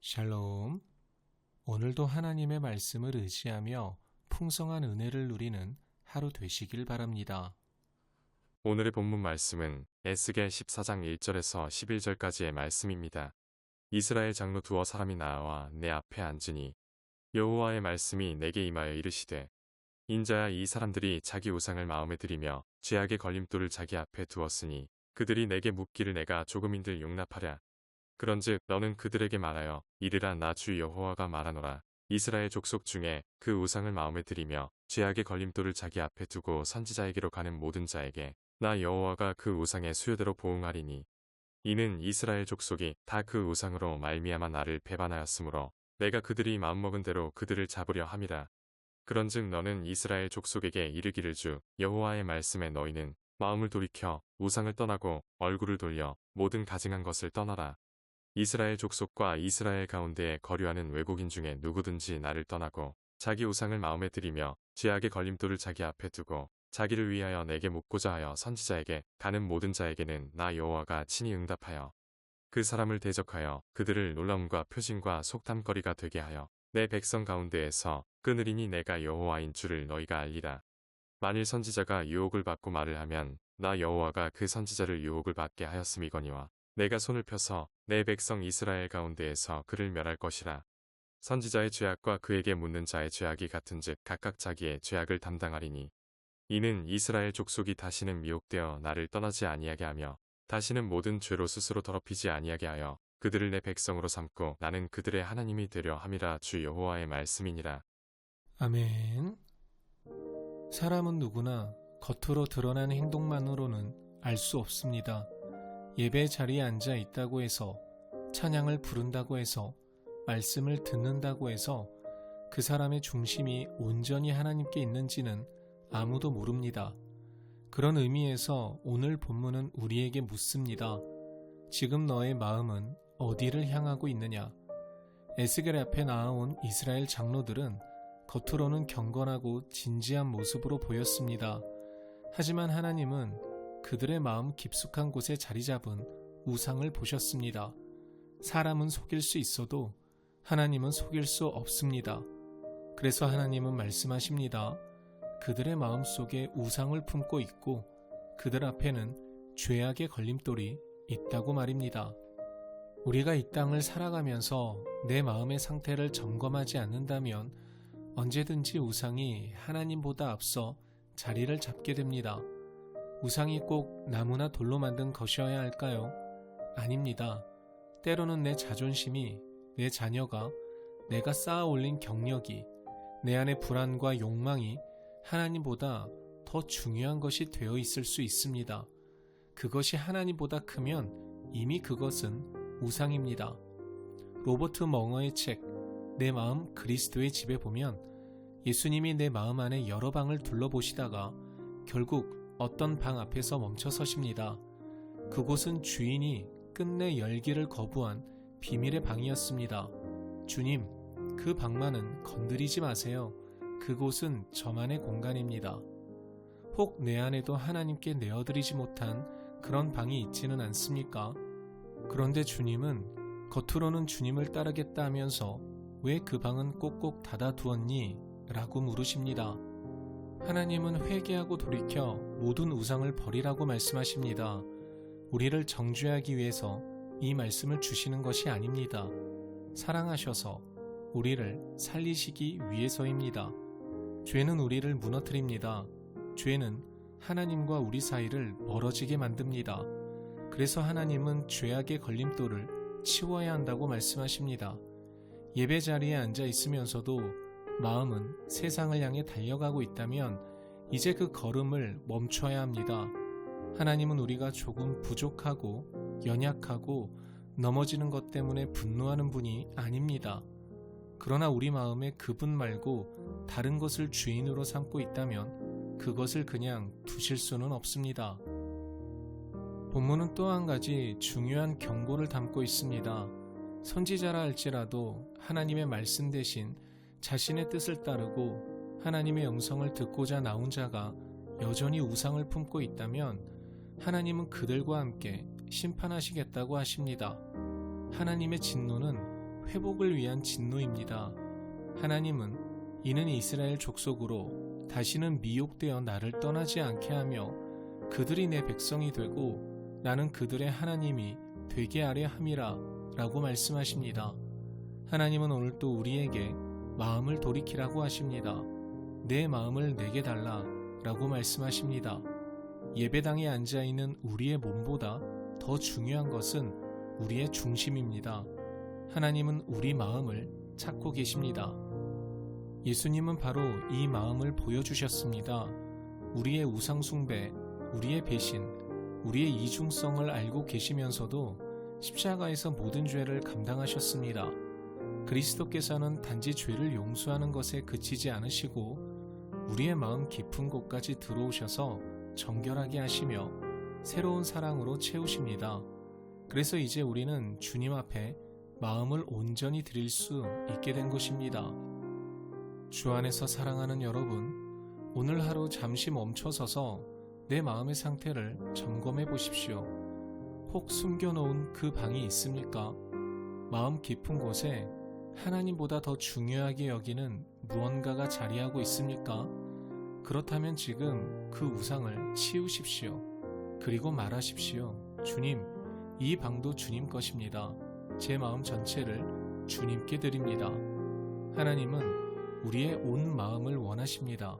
샬롬. 오늘도 하나님의 말씀을 의지하며 풍성한 은혜를 누리는 하루 되시길 바랍니다. 오늘의 본문 말씀은 에스겔 14장 1절에서 11절까지의 말씀입니다. 이스라엘 장로 두어 사람이 나와 내 앞에 앉으니 여호와의 말씀이 내게 임하여 이르시되 인자야 이 사람들이 자기 우상을 마음에 들이며 죄악의 걸림돌을 자기 앞에 두었으니 그들이 내게 묻기를 내가 조금인들 용납하랴 그런즉 너는 그들에게 말하여 이르라 나 주 여호와가 말하노라. 이스라엘 족속 중에 그 우상을 마음에 들이며 죄악의 걸림돌을 자기 앞에 두고 선지자에게로 가는 모든 자에게 나 여호와가 그 우상의 수요대로 보응하리니. 이는 이스라엘 족속이 다 그 우상으로 말미암아 나를 배반하였으므로 내가 그들이 마음먹은 대로 그들을 잡으려 함이라. 그런즉 너는 이스라엘 족속에게 이르기를 주 여호와의 말씀에 너희는 마음을 돌이켜 우상을 떠나고 얼굴을 돌려 모든 가증한 것을 떠나라 이스라엘 족속과 이스라엘 가운데에 거류하는 외국인 중에 누구든지 나를 떠나고 자기 우상을 마음에 들이며 죄악의 걸림돌을 자기 앞에 두고 자기를 위하여 내게 묻고자 하여 선지자에게 가는 모든 자에게는 나 여호와가 친히 응답하여 그 사람을 대적하여 그들을 놀라움과 표징과 속담거리가 되게 하여 내 백성 가운데에서 끊으리니 내가 여호와인 줄을 너희가 알리라. 만일 선지자가 유혹을 받고 말을 하면 나 여호와가 그 선지자를 유혹을 받게 하였음이거니와 내가 손을 펴서 내 백성 이스라엘 가운데에서 그를 멸할 것이라. 선지자의 죄악과 그에게 묻는 자의 죄악이 같은즉 각각 자기의 죄악을 담당하리니 이는 이스라엘 족속이 다시는 미혹되어 나를 떠나지 아니하게 하며 다시는 모든 죄로 스스로 더럽히지 아니하게 하여 그들을 내 백성으로 삼고 나는 그들의 하나님이 되려 함이라 주 여호와의 말씀이니라. 아멘. 사람은 누구나 겉으로 드러난 행동만으로는 알 수 없습니다. 예배 자리에 앉아 있다고 해서 찬양을 부른다고 해서 말씀을 듣는다고 해서 그 사람의 중심이 온전히 하나님께 있는지는 아무도 모릅니다. 그런 의미에서 오늘 본문은 우리에게 묻습니다. 지금 너의 마음은 어디를 향하고 있느냐? 에스겔 앞에 나아온 이스라엘 장로들은 겉으로는 경건하고 진지한 모습으로 보였습니다. 하지만 하나님은 그들의 마음 깊숙한 곳에 자리 잡은 우상을 보셨습니다. 사람은 속일 수 있어도 하나님은 속일 수 없습니다. 그래서 하나님은 말씀하십니다. 그들의 마음 속에 우상을 품고 있고 그들 앞에는 죄악의 걸림돌이 있다고 말입니다. 우리가 이 땅을 살아가면서 내 마음의 상태를 점검하지 않는다면 언제든지 우상이 하나님보다 앞서 자리를 잡게 됩니다. 우상이 꼭 나무나 돌로 만든 것이어야 할까요? 아닙니다. 때로는 내 자존심이, 내 자녀가, 내가 쌓아 올린 경력이, 내 안의 불안과 욕망이 하나님보다 더 중요한 것이 되어 있을 수 있습니다. 그것이 하나님보다 크면 이미 그것은 우상입니다. 로버트 멍어의 책, 내 마음 그리스도의 집에 보면 예수님이 내 마음 안에 여러 방을 둘러보시다가 결국 어떤 방 앞에서 멈춰 서십니다. 그곳은 주인이 끝내 열기를 거부한 비밀의 방이었습니다. 주님, 그 방만은 건드리지 마세요. 그곳은 저만의 공간입니다. 혹 내 안에도 하나님께 내어드리지 못한 그런 방이 있지는 않습니까? 그런데 주님은 겉으로는 주님을 따르겠다 하면서 왜 그 방은 꼭꼭 닫아두었니? 라고 물으십니다. 하나님은 회개하고 돌이켜 모든 우상을 버리라고 말씀하십니다. 우리를 정죄하기 위해서 이 말씀을 주시는 것이 아닙니다. 사랑하셔서 우리를 살리시기 위해서입니다. 죄는 우리를 무너뜨립니다. 죄는 하나님과 우리 사이를 멀어지게 만듭니다. 그래서 하나님은 죄악의 걸림돌을 치워야 한다고 말씀하십니다. 예배 자리에 앉아 있으면서도 마음은 세상을 향해 달려가고 있다면 이제 그 걸음을 멈춰야 합니다. 하나님은 우리가 조금 부족하고 연약하고 넘어지는 것 때문에 분노하는 분이 아닙니다. 그러나 우리 마음에 그분 말고 다른 것을 주인으로 삼고 있다면 그것을 그냥 두실 수는 없습니다. 본문은 또 한 가지 중요한 경고를 담고 있습니다. 선지자라 할지라도 하나님의 말씀 대신 자신의 뜻을 따르고 하나님의 음성을 듣고자 나온 자가 여전히 우상을 품고 있다면 하나님은 그들과 함께 심판하시겠다고 하십니다. 하나님의 진노는 회복을 위한 진노입니다. 하나님은 이는 이스라엘 족속으로 다시는 미혹되어 나를 떠나지 않게 하며 그들이 내 백성이 되고 나는 그들의 하나님이 되게 하려 함이라 라고 말씀하십니다. 하나님은 오늘 또 우리에게 마음을 돌이키라고 하십니다. 내 마음을 내게 달라 라고 말씀하십니다. 예배당에 앉아 있는 우리의 몸보다 더 중요한 것은 우리의 중심입니다. 하나님은 우리 마음을 찾고 계십니다. 예수님은 바로 이 마음을 보여주셨습니다. 우리의 우상숭배, 우리의 배신, 우리의 이중성을 알고 계시면서도 십자가에서 모든 죄를 감당하셨습니다. 그리스도께서는 단지 죄를 용서하는 것에 그치지 않으시고 우리의 마음 깊은 곳까지 들어오셔서 정결하게 하시며 새로운 사랑으로 채우십니다. 그래서 이제 우리는 주님 앞에 마음을 온전히 드릴 수 있게 된 것입니다. 주 안에서 사랑하는 여러분, 오늘 하루 잠시 멈춰서서 내 마음의 상태를 점검해 보십시오. 혹 숨겨놓은 그 방이 있습니까? 마음 깊은 곳에 하나님보다 더 중요하게 여기는 무언가가 자리하고 있습니까? 그렇다면 지금 그 우상을 치우십시오. 그리고 말하십시오. 주님, 이 방도 주님 것입니다. 제 마음 전체를 주님께 드립니다. 하나님은 우리의 온 마음을 원하십니다.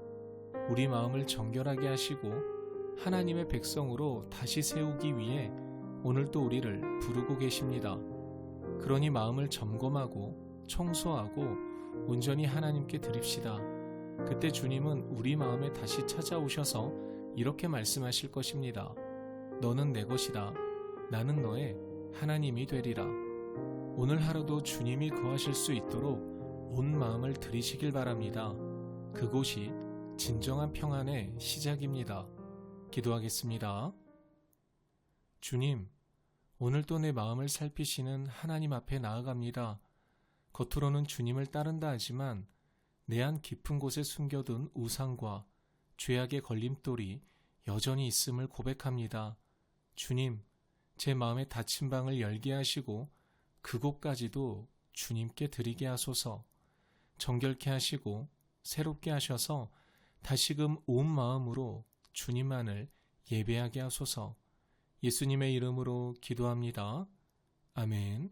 우리 마음을 정결하게 하시고 하나님의 백성으로 다시 세우기 위해 오늘 또 우리를 부르고 계십니다. 그러니 마음을 점검하고 청소하고 온전히 하나님께 드립시다. 그때 주님은 우리 마음에 다시 찾아오셔서 이렇게 말씀하실 것입니다. 너는 내 것이다. 나는 너의 하나님이 되리라. 오늘 하루도 주님이 거하실 수 있도록 온 마음을 들이시길 바랍니다. 그곳이 진정한 평안의 시작입니다. 기도하겠습니다. 주님, 오늘도 내 마음을 살피시는 하나님 앞에 나아갑니다. 겉으로는 주님을 따른다 하지만 내 안 깊은 곳에 숨겨둔 우상과 죄악의 걸림돌이 여전히 있음을 고백합니다. 주님, 제 마음의 닫힌 방을 열게 하시고 그곳까지도 주님께 드리게 하소서 정결케 하시고 새롭게 하셔서 다시금 온 마음으로 주님만을 예배하게 하소서 예수님의 이름으로 기도합니다. 아멘.